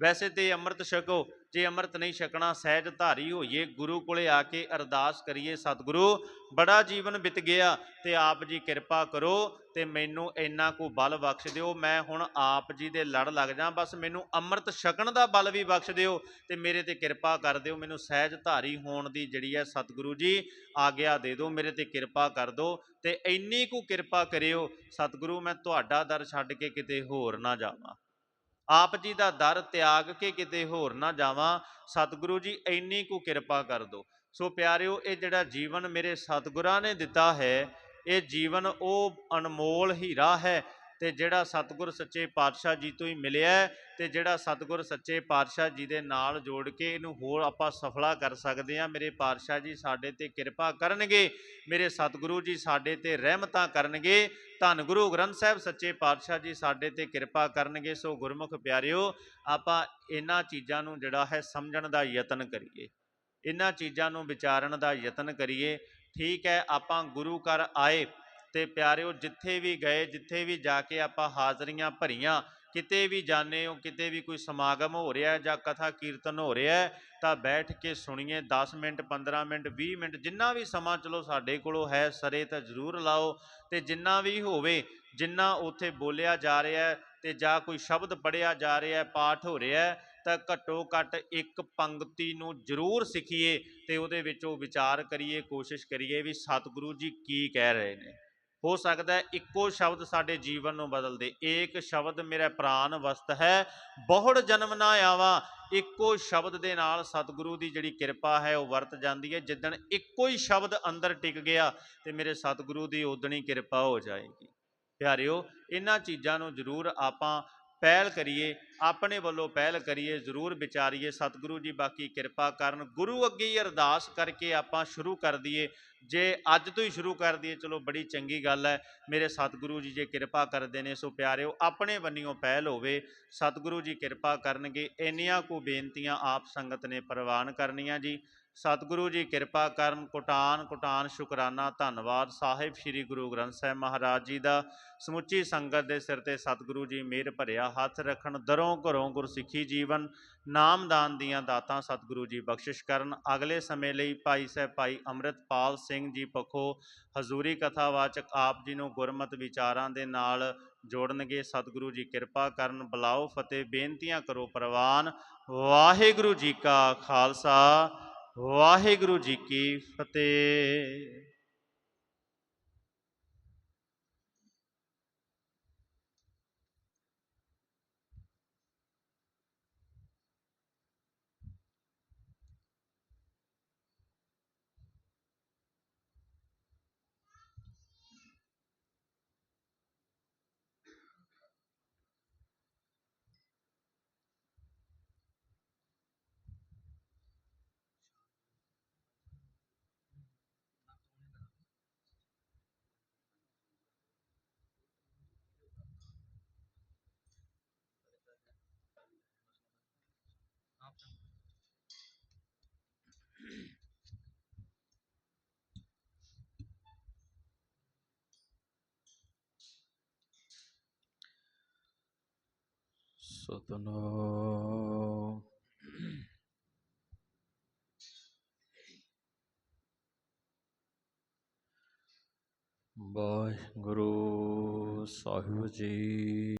ਵੈਸੇ ਤੇ ਅੰਮ੍ਰਿਤ ਛਕੋ, ਜੇ ਅੰਮ੍ਰਿਤ ਨਹੀਂ ਛਕਣਾ ਸਹਿਜ ਧਾਰੀ ਹੋਈਏ, ਗੁਰੂ ਕੋਲੇ ਆ ਕੇ ਅਰਦਾਸ ਕਰੀਏ ਸਤਿਗੁਰੂ, ਬੜਾ ਜੀਵਨ ਬਿਤ ਗਿਆ ਤੇ ਆਪ ਜੀ ਕਿਰਪਾ ਕਰੋ ਤੇ ਮੈਨੂੰ ਇੰਨਾ ਕੋ ਬਲ ਬਖਸ਼ ਦਿਓ। ਮੈਂ ਹੁਣ ਆਪ ਜੀ ਦੇ ਲੜ ਲੱਗ ਜਾ, ਬਸ ਮੈਨੂੰ ਅੰਮ੍ਰਿਤ ਛਕਣ ਦਾ ਬਲ ਵੀ ਬਖਸ਼ ਦਿਓ ਤੇ ਮੇਰੇ ਤੇ ਕਿਰਪਾ ਕਰ ਦਿਓ। ਮੈਨੂੰ ਸਹਿਜ ਧਾਰੀ ਹੋਣ ਦੀ ਜਿਹੜੀ ਹੈ ਸਤਿਗੁਰੂ ਜੀ, ਆਗਿਆ ਦੇ ਦਿਓ, ਮੇਰੇ ਤੇ ਕਿਰਪਾ ਕਰ ਦਿਓ ਤੇ ਇੰਨੀ ਕੁ ਕਿਰਪਾ ਕਰਿਓ। ਸਤਿਗੁਰੂ, ਮੈਂ ਤੁਹਾਡਾ ਦਰ ਛੱਡ ਕੇ ਕਿਤੇ ਹੋਰ ਨਾ ਜਾਵਾਂ। ਆਪ ਜੀ ਦਾ ਦਰ ਤਿਆਗ ਕੇ ਕਿਤੇ ਹੋਰ ਨਾ ਜਾਵਾਂ, ਸਤਿਗੁਰੂ ਜੀ, ਇੰਨੀ ਕੁ ਕਿਰਪਾ ਕਰ ਦਿਓ। ਸੋ ਪਿਆਰਿਓ, ਇਹ ਜਿਹੜਾ ਜੀਵਨ ਮੇਰੇ ਸਤਿਗੁਰਾਂ ਨੇ ਦਿੱਤਾ ਹੈ, ਇਹ ਜੀਵਨ ਉਹ ਅਨਮੋਲ ਹੀਰਾ ਹੈ ਤੇ ਜਿਹੜਾ ਸਤਿਗੁਰ ਸੱਚੇ ਪਾਤਸ਼ਾਹ ਜੀ ਤੋਂ ਹੀ ਮਿਲਿਆ ਹੈ ਤੇ ਜਿਹੜਾ ਸਤਿਗੁਰ ਸੱਚੇ ਪਾਤਸ਼ਾਹ ਜੀ ਦੇ ਨਾਲ ਜੋੜ ਕੇ ਇਹਨੂੰ ਹੋਰ ਆਪਾਂ ਸਫਲਾ ਕਰ ਸਕਦੇ ਹਾਂ। ਮੇਰੇ ਪਾਤਸ਼ਾਹ ਜੀ ਸਾਡੇ ਤੇ ਕਿਰਪਾ ਕਰਨਗੇ, ਮੇਰੇ ਸਤਿਗੁਰੂ ਜੀ ਸਾਡੇ ਤੇ ਰਹਿਮਤਾਂ ਕਰਨਗੇ, ਧੰਨ ਗੁਰੂ ਗ੍ਰੰਥ ਸਾਹਿਬ ਸੱਚੇ ਪਾਤਸ਼ਾਹ ਜੀ ਸਾਡੇ ਤੇ ਕਿਰਪਾ ਕਰਨਗੇ। ਸੋ ਗੁਰਮੁਖ ਪਿਆਰਿਓ, ਆਪਾਂ ਇਹਨਾਂ ਚੀਜ਼ਾਂ ਨੂੰ ਜਿਹੜਾ ਹੈ ਸਮਝਣ ਦਾ ਯਤਨ ਕਰੀਏ। ਇਹਨਾਂ ਚੀਜ਼ਾਂ ਨੂੰ ਵਿਚਾਰਨ ਦਾ ਯਤਨ ਕਰੀਏ। ਠੀਕ ਹੈ, ਆਪਾਂ ਗੁਰੂ ਘਰ ਆਏ ਤੇ ਪਿਆਰਿਓ, ਜਿੱਥੇ ਵੀ ਗਏ, ਜਿੱਥੇ ਵੀ ਜਾ ਕੇ ਆਪਾਂ ਹਾਜ਼ਰੀਆਂ ਭਰੀਆਂ, ਕਿਤੇ ਵੀ ਜਾਣੇ ਹੋ, ਕਿਤੇ ਵੀ ਕੋਈ ਸਮਾਗਮ ਹੋ ਰਿਹਾ ਹੈ ਜਾਂ ਕਥਾ ਕੀਰਤਨ ਹੋ ਰਿਹਾ ਹੈ, ਤਾਂ ਬੈਠ ਕੇ ਸੁਣੀਏ। 10 ਮਿੰਟ 15 ਮਿੰਟ 20 ਮਿੰਟ, ਜਿੰਨਾ ਵੀ ਸਮਾਂ ਚਲੋ ਸਾਡੇ ਕੋਲੋਂ ਹੈ, ਸਰੇ ਤਾਂ ਜ਼ਰੂਰ ਲਾਓ। ਤੇ ਜਿੰਨਾ ਵੀ ਹੋਵੇ, ਜਿੰਨਾ ਉੱਥੇ ਬੋਲਿਆ ਜਾ ਰਿਹਾ ਹੈ ਤੇ ਜਾਂ ਕੋਈ ਸ਼ਬਦ ਪੜਿਆ ਜਾ ਰਿਹਾ ਹੈ, ਪਾਠ ਹੋ ਰਿਹਾ ਹੈ, ਤਾਂ ਘੱਟੋ ਘੱਟ ਇੱਕ ਪੰਕਤੀ ਨੂੰ ਜ਼ਰੂਰ ਸਿੱਖੀਏ ਤੇ ਉਹਦੇ ਵਿੱਚ ਉਹ ਵਿਚਾਰ ਕਰੀਏ, ਕੋਸ਼ਿਸ਼ ਕਰੀਏ ਵੀ ਸਤਿਗੁਰੂ ਜੀ ਕੀ ਕਹਿ ਰਹੇ ਨੇ। ਹੋ ਸਕਦਾ ਹੈ ਇੱਕੋ ਸ਼ਬਦ ਸਾਡੇ ਜੀਵਨ ਨੂੰ ਬਦਲ ਦੇ ਏਕ ਸ਼ਬਦ ਮੇਰਾ ਪ੍ਰਾਨ ਵਸਤ ਹੈ, ਬਹੁੜ ਜਨਮ ਨਾ ਆਵਾ। ਇੱਕੋ ਸ਼ਬਦ ਦੇ ਨਾਲ ਸਤਿਗੁਰੂ ਦੀ ਜਿਹੜੀ ਕਿਰਪਾ ਹੈ ਉਹ ਵਰਤ ਜਾਂਦੀ ਹੈ। ਜਿੱਦਣ ਇੱਕੋ ਹੀ ਸ਼ਬਦ ਅੰਦਰ ਟਿਕ ਗਿਆ ਤੇ ਮੇਰੇ ਸਤਿਗੁਰੂ ਦੀ ਉਦਣੀ ਕਿਰਪਾ ਹੋ ਜਾਏਗੀ। ਪਿਆਰਿਓ ਇਹਨਾਂ ਚੀਜ਼ਾਂ ਨੂੰ ਜ਼ਰੂਰ ਆਪਾਂ ਪਹਿਲ ਕਰੀਏ, ਆਪਣੇ ਵੱਲੋਂ ਪਹਿਲ ਕਰੀਏ, ਜ਼ਰੂਰ ਵਿਚਾਰੀਏ। ਸਤਿਗੁਰੂ ਜੀ ਬਾਕੀ ਕਿਰਪਾ ਕਰਨ, ਗੁਰੂ ਅੱਗੇ ਹੀ ਅਰਦਾਸ ਕਰਕੇ ਆਪਾਂ ਸ਼ੁਰੂ ਕਰ ਦਈਏ। ਜੇ ਅੱਜ ਤੋਂ ਹੀ ਸ਼ੁਰੂ ਕਰ ਦਈਏ, ਚਲੋ ਬੜੀ ਚੰਗੀ ਗੱਲ ਹੈ। ਮੇਰੇ ਸਤਿਗੁਰੂ ਜੀ ਜੇ ਕਿਰਪਾ ਕਰਦੇ ਨੇ, ਸੋ ਪਿਆਰਿਓ, ਆਪਣੇ ਬੰਨਿਓ ਪਹਿਲ ਹੋਵੇ, ਸਤਿਗੁਰੂ ਜੀ ਕਿਰਪਾ ਕਰਨਗੇ। ਇੰਨੀਆਂ ਕੁ ਬੇਨਤੀਆਂ ਆਪ ਸੰਗਤ ਨੇ ਪ੍ਰਵਾਨ ਕਰਨੀਆਂ ਜੀ। ਸਤਿਗੁਰੂ ਜੀ ਕਿਰਪਾ ਕਰਨ, ਕੋਟਾਨ ਕੋਟਾਨ ਸ਼ੁਕਰਾਨਾ, ਧੰਨਵਾਦ। ਸਾਹਿਬ ਸ੍ਰੀ ਗੁਰੂ ਗ੍ਰੰਥ ਸਾਹਿਬ ਮਹਾਰਾਜ ਜੀ ਦਾ ਸਮੁੱਚੀ ਸੰਗਤ ਦੇ ਸਿਰ ਤੇ ਸਤਿਗੁਰੂ ਜੀ ਮਿਹਰ ਭਰਿਆ ਹੱਥ ਰੱਖਣ, ਦਰੋਂ ਘਰੋਂ ਗੁਰਸਿੱਖੀ ਜੀਵਨ, ਨਾਮਦਾਨ ਦੀਆਂ ਦਾਤਾਂ ਸਤਿਗੁਰੂ ਜੀ ਬਖਸ਼ਿਸ਼ ਕਰਨ। ਅਗਲੇ ਸਮੇਂ ਲਈ ਭਾਈ ਸਾਹਿਬ ਭਾਈ ਅੰਮ੍ਰਿਤਪਾਲ ਸਿੰਘ ਜੀ ਪੱਖੋਂ ਹਜ਼ੂਰੀ ਕਥਾਵਾਚਕ ਆਪ ਜੀ ਨੂੰ ਗੁਰਮਤ ਵਿਚਾਰਾਂ ਦੇ ਨਾਲ ਜੋੜਨਗੇ। ਸਤਿਗੁਰੂ ਜੀ ਕਿਰਪਾ ਕਰਨ, ਬੁਲਾਓ ਫਤਿਹ, ਬੇਨਤੀਆਂ ਕਰੋ ਪ੍ਰਵਾਨ। ਵਾਹਿਗੁਰੂ ਜੀ ਕਾ ਖਾਲਸਾ। ਵਾਹਿਗੁਰੂ ਜੀ ਕੀ ਫਤਿਹ। ਸਤਨਾਮ ਵਾਹਿਗੁਰੂ ਸਾਹਿਬ ਜੀ